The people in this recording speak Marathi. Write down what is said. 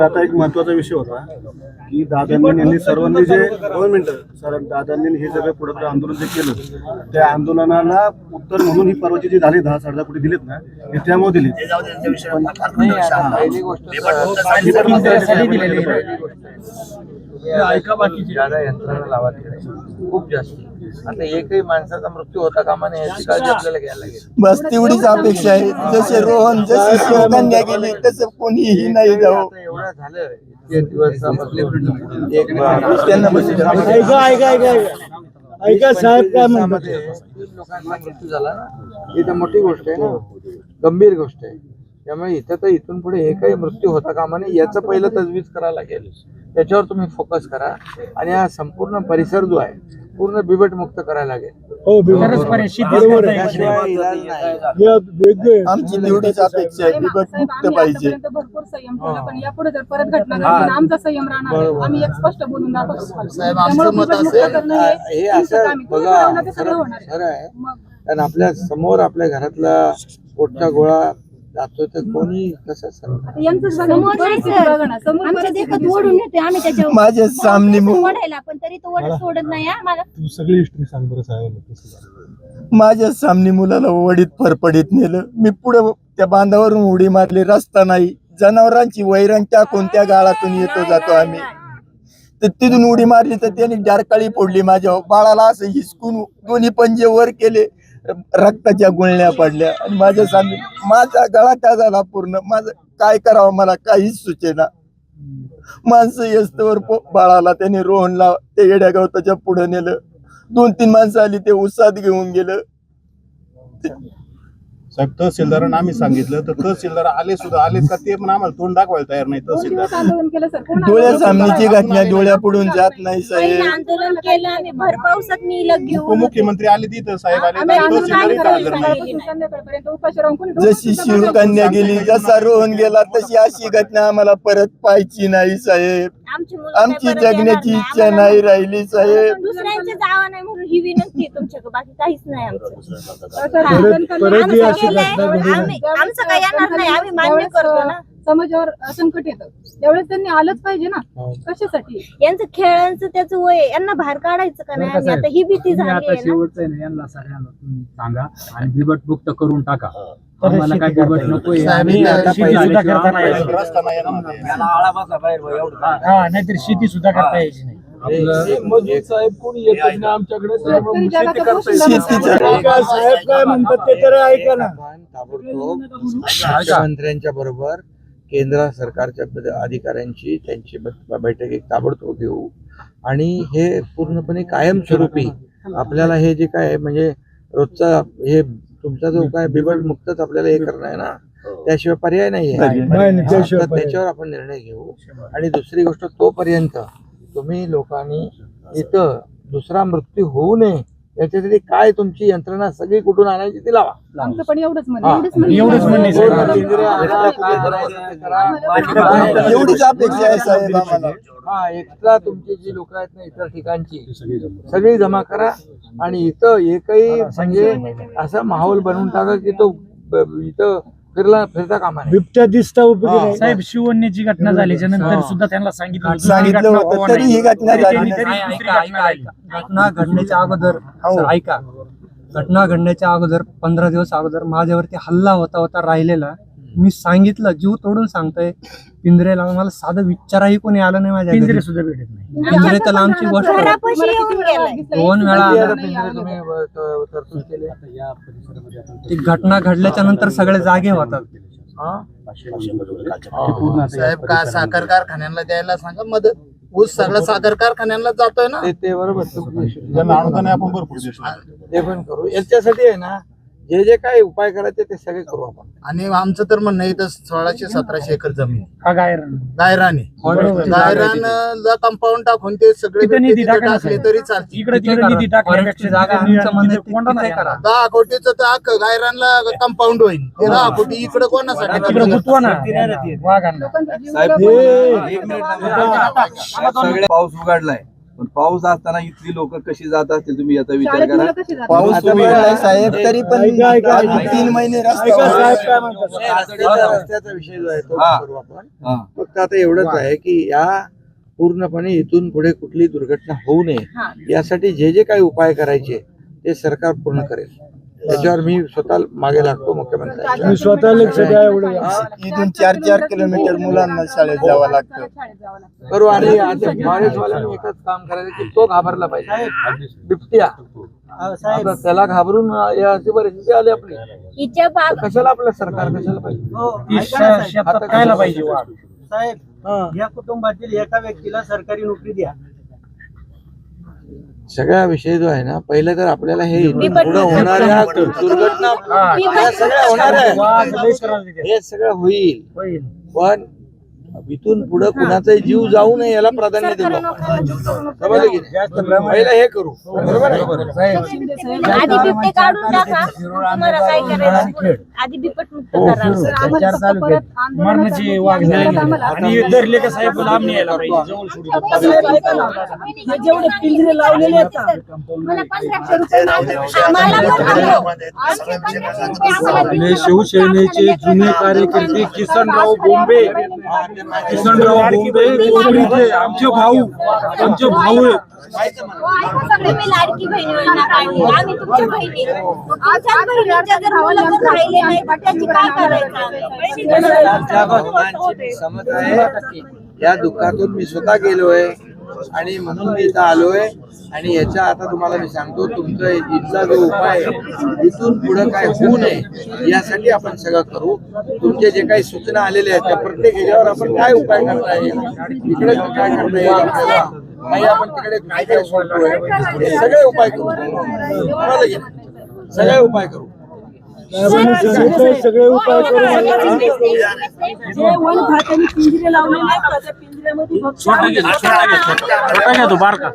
आता एक महत्त्वाचा विषय होता की दादांनी यांनी सर्वांनी जे सर दादांनी हे सगळं पुढे आंदोलन जे केलं त्या आंदोलनाला उत्तर म्हणून ही परवाची जी झाली दहा साडे दहा कोटी दिलीत ना हे त्यामुळे दिली ऐका बाकीची. दादा यंत्रणा लावा. खूप जास्त. आता एकही माणसाचा मृत्यू होता कामा नये याची काळजी आपल्याला घ्यायला लागेल. बस तेवढीच अपेक्षा आहे. जसे रोहन जशी शिवकन्या गेली तसं कोणीही नाही जाऊ आता एवढं झालं इतके दिवस आपण एक बार- त्यांना बस- ऐका ऐका ऐका ऐका. ऐका साहेब काय म्हणतात? तीन लोकांचा मृत्यू झाला ना? ही तर मोठी गोष्ट आहे ना. गंभीर गोष्ट आहे. त्यामुळे इथं तर इथून पुढे एकही मृत्यू होता कामा नये याचं पहिलं तजवीज करावं लागेल. त्याच्यावर तुम्ही फोकस करा. आणि हा संपूर्ण परिसर जो आहे पूर्ण बिबट मुक्त करायला लागेल. हो बरोबर. आहे त्याशिवाय इलाज नाही. हे वेगळे आमची अपेक्षा आहे. बिबट मुक्त पाहिजे. आतापर्यंत भरपूर संयम केला पण यापुढे जर परत घटना घडली तर आमचा संयम राहणार नाही. आम्ही एक स्पष्ट बोलून दाखवतो. साहेब, त्यामुळे आमचं मत बिबट मुक्त असेल, करणं हे हे असं तुमचं काम आहे. तुम्ही बघा ठरवलं ते सगळं खरं होणार आहे. खरं आहे. मग. कारण आपल्यासमोर आपल्या घरातला पोटचा गोळा जातो तर कोणी कसं माझ्या सामने मु- ओढायला पण तरी तो ओढत सोडत नाही. मला तू सगळी हिस्ट्री सांग बरं साहेब. माझ्या सामने मुलाला वडीत फरफडीत नेलं. मी पुढे त्या बांधावरून उडी मारली. रस्ता नाही. जनावरांची वैरण टाकून त्या गाळातून येतो जातो आम्ही. तर तिथून उडी मारली तर त्यांनी डारकाळी फोडली. माझ्या बाळाला असं हिसकून दोन्ही पंजे वर केले. रक्ताच्या गुळण्या पडल्या. आणि माझ्या सांग माझा गळा झाला पूर्ण? माझं काय करावं मला? काहीच सुचेना. माणसं येस्तवर बाळाला त्याने रोहनला ते येड्या गवताच्या पुढे नेलं. दोन तीन माणसं आली ते उसात घेऊन गेलं. साहेब तहसीलदारांना आम्ही सांगितलं तर तहसीलदार आले सुद्धा आले का? ते पण आम्हाला तोंड दाखवायला तयार नाही दोन तहसीलदार. दिवस आंदोलन केलं सर. पूर्ण डोळ्या आंदोलन केलं. घटना डोळ्या पुढून जात नाही पहिलं साहेब आंदोलन केलं आम्ही भर पावसात मी लग घेऊन उपमुख्यमंत्री आले तिथं साहेब आले आम्ही आंदोलन तहसीलदार इथं करायला हजर नाही सकाळपासून संध्याकाळपर्यंत उपाशी राहून कोणी डोकं जशी शिवकन्या गेली जसा रोहन गेला तशी अशी घटना आम्हाला परत पाहायची नाही साहेब. आमची मुलं काय आमची परत येणार जगण्याची नाही. इच्छा आम्हाला नाही राहिली साहेब. दुसऱ्यांच्या जावा नाही म्हणून ही विनंती आहे तुमच्याकडे बाकी काहीच नाही आमचं. असं. आंदोलन करणार. परत अशी आमचं काही येणार नाही आम्ही मान्य करतो ना. समाजावर संकट येतं. त्यावेळेस त्यांनी आलंच पाहिजे ना हो. कशासाठी? यांचं खेळांचं त्याचं वय आहे. यांना बाहेर काढायचं का नाही? आम्ही आता ही भीती तुम्ही झाली आता आहे ना? शेवटचं आहे ना यांना सगळ्यांना तुम्ही सांगा आणि बिबट मुक्त करून टाका. आम्हाला काय बिबट नकोय. आम्ही आता शेती सुद्धा करता नाही रस्ता नाही येणार. हा नाहीतर शेती सुद्धा करता यायची नाही. साहेब कोणी येतच ना आमच्याकडे? शेतकरी जगाचा पोशिंदा शेतीचं- नसतो. ऐका, साहेब काय म्हणतात ते तरी ऐका ना. आपण ताबडतोब मुख्यमंत्र्यांच्या बरोबर केंद्र सरकारच्या अधिकाऱ्यांची त्यांची ब- बैठक एक ताबडतोब घेऊ. आणि हे पूर्णपणे कायमस्वरूपी आपल्याला हे जे काय आहे, म्हणजे रोजचा हे तुमचा जो काय बिबट मुक्तच आपल्याला हे करणं आहे ना त्याशिवाय पर्याय नाही आहे नाही, नाही, त्याशिवाय तर पर्याय. त्याच्यावर आपण निर्णय घेऊ. आणि दुसरी गोष्ट तोपर्यंत तुम्ही लोकांनी इथं दुसरा मृत्यू होऊ नये याच्यासाठी काय तुमची यंत्रणा सगळी कुठून आणायची ती लावा आमचं पण एवढंच म्हणणं. एवढंच म्हणणं. एवढंच म्हणणं आहे, साहेब. पूर्ण पिंजरे आणा, काय करायचं ते करा. एवढीच अपेक्षा आहे साहेब आम्हाला हा एक्स्ट्रा तुमची जी लोक आहेत ना इतर ठिकाणची सगळी जमा करा आणि इथं एकही म्हणजे असा माहोल बनवून टाका की तो इथं फिरला फिरता कामा नये बिबट्या दिसता उपयोगी नाही. साहेब शिवण्याची घटना झाल्याच्यानंतर सुद्धा त्यांना सांगितलं सांगितलं होतं, तरी नाही. ही घटना झाली नाही. ऐका, ऐका, घटना ऐका. घटना घडण्याच्या अगोदर हो. सर, ऐका घटना घडण्याच्या अगोदर पंधरा दिवस अगोदर माझ्यावरती हल्ला होता होता राहिलेला मी सांगितलं जीव तोडून सांगतोय. पिंजरेला मला साधं विचाराही कोणी आलं नाही माझ्या पिंजरे घरी. सुद्धा भेटत नाही. पिंजरे तर लांबची गोष्ट आहे. घरापाशी येऊन गेलाय. दोन वेळा आला. त- घटना घडल्याच्या नंतर सगळे जागे होतात. हा? साहेब का साखर कारखान्यांना द्यायला सांगा मदत? ऊस सगळं साखर कारखान्यांना जातोय ना? ते बरोबर आपण भरपूर ते पण करू. याच्यासाठी आहे ना जे जे काही उपाय करायचे ते सगळे करू आपण आणि आमचं तर म्हणणं आहे इथं सोळाशे सतराशे एकर जमीन हा गायर गायराने गायरानला कंपाऊंड टाकून ते सगळे तिथं निधी तिथे टाका ना टाकले. तरी इकडे तिकडे. निधी जागा आमचं म्हणणं आहे, नाही करा. दहा कोटीचं तर अख्खं गायरानला कंपाऊंड होईल ते दहा कोटी इकडे कोणासाठी तिकडे? गुतवा ना वाघांना हे- सगळे पाऊस उघडलाय पण पाऊस असताना इथली लोक कशी जात असतील तुम्ही याचा विचार करा? पाऊस साहेब तरी पण. तीन महिने रस्त्याचा विषय जो आहे तो. करू आपण. फक्त आता एवढंच आहे की या पूर्णपणे इथून पुढे कुठली दुर्घटना होऊ नये. यासाठी जे जे काही उपाय करायचे ते सरकार पूर्ण करेल त्याच्यावर मी स्वतः मागे लागतो मुख्यमंत्र्यांच्या. मी स्वतः लक्ष द्या एवढं. इथून चार चार किलोमीटर मुलांना शाळेत जावं लागतं. करू आणि आता फॉरेस्टवाल्यांनी एकच काम करायचं की तो घाबरला पाहिजे. बिबट्या. त्याला घाबरून या अशी परिस्थिती आली आपली. कशाला आपलं सरकार कशाला पाहिजे? आता खायला पाहिजे साहेब हा. या कुटुंबातील एका व्यक्तीला सरकारी नोकरी द्या. सगळा विषय जो आहे ना पहिले तर आपल्याला हे पुढे होणाऱ्या दुर्घटना सगळ्या होणार आहे हे सगळं होईल. पण इथून पुढे कुणाचाही जीव जाऊ नये याला प्राधान्य देऊ आपण. समजलं की नाही? पहिलं हे करू बरोबर आहे आधी बिबटे काढून टाका तुम्हाला काय करायचं आधी बिबट मुक्त हो. हे जेवढे पिंजरे लावलेले. शिवसेनेचे जुने कार्यकर्ते किसनराव बोंबे किसनराव बोंबे कोपरीचे आमचे भाऊ आमचे भाऊ आहेत ऐका सगळे मी लाडकी बहिणी योजना काढली. आम्ही तुमच्या बहिणी आमच्या बहिणीच्या जर मुलं जर राहिले नाही तर त्याची काय करायचं आम्ही? तुमच्या भावनांची समज आहे या दुःखातून मी स्वतः गेलोय आणि म्हणून मी इथं आलोय आणि याच्या आता तुम्हाला मी सांगतो तुमचा इथला जो उपाय आहे इथून पुढे काय होऊ नये यासाठी आपण सगळं करू. तुमचे जे काही सूचना आलेल्या आहेत त्या प्रत्येक ह्याच्यावर आपण काय उपाय करता येईल इकडे काय करता येईल आपल्याला आपण तिकडे काय काय सोडतोय सगळे उपाय करू. की सगळे उपाय करू. सगळे उपाय करून जे वन खात्याने पिंजरे लावलेले आहेत ना, त्या पिंजऱ्यामध्ये फक्त छोटा घे छोटा घे छोटा घे तो बारका